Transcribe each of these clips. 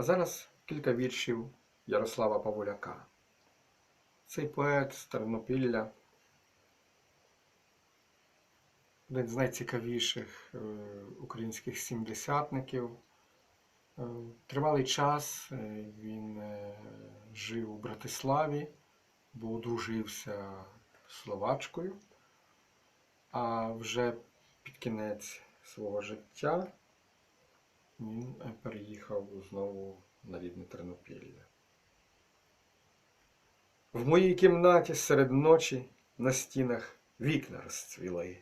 А зараз кілька віршів Ярослава Павуляка. Цей поет з Тернопілля, один з найцікавіших е, українських сімдесятників. Е, Тривалий час е, він жив у Братиславі, бо одружився словачкою, а вже під кінець свого життя він е, переїхав знову на рідне Тернопілля. В моїй кімнаті серед ночі на стінах вікна розцвіли,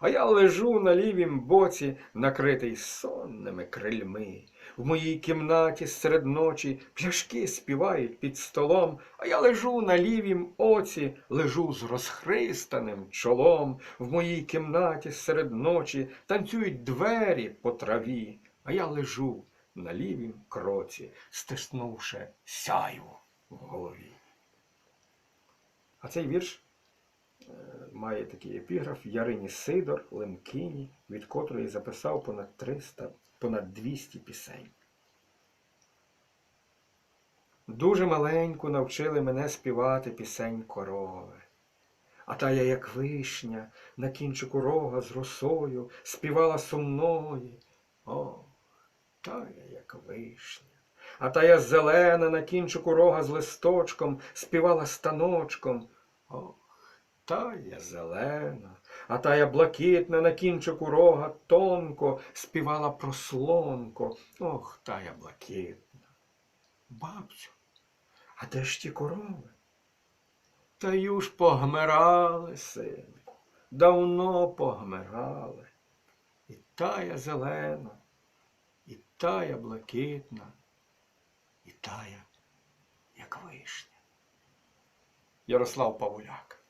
а я лежу на лівім боці, накритий сонними крильми. В моїй кімнаті серед ночі пляшки співають під столом, а я лежу на лівім оці, лежу з розхристаним чолом. В моїй кімнаті серед ночі танцюють двері по траві, а я лежу на лівім кроці, стиснувши сяйву в голові. А цей вірш е, має такий епіграф Ярині Сидор Лемкині, від котрої записав понад 300, понад 200 пісень. Дуже маленьку навчили мене співати пісень корови. А та я, як вишня, на кінчику рога з росою співала сумної. О, та я, як вишня. А та я зелена на кінчику рога з листочком співала станочком. Ох, та я зелена, а та я блакитна на кінчику рога тонко співала про слонко. Ох, та я блакитна. Бабцю, а де ж ті корови? Та ю ж погмирали, синку, давно погмирали. І тая зелена, і тая блакитна, і тая, як вишня. Ярослав Павуляк.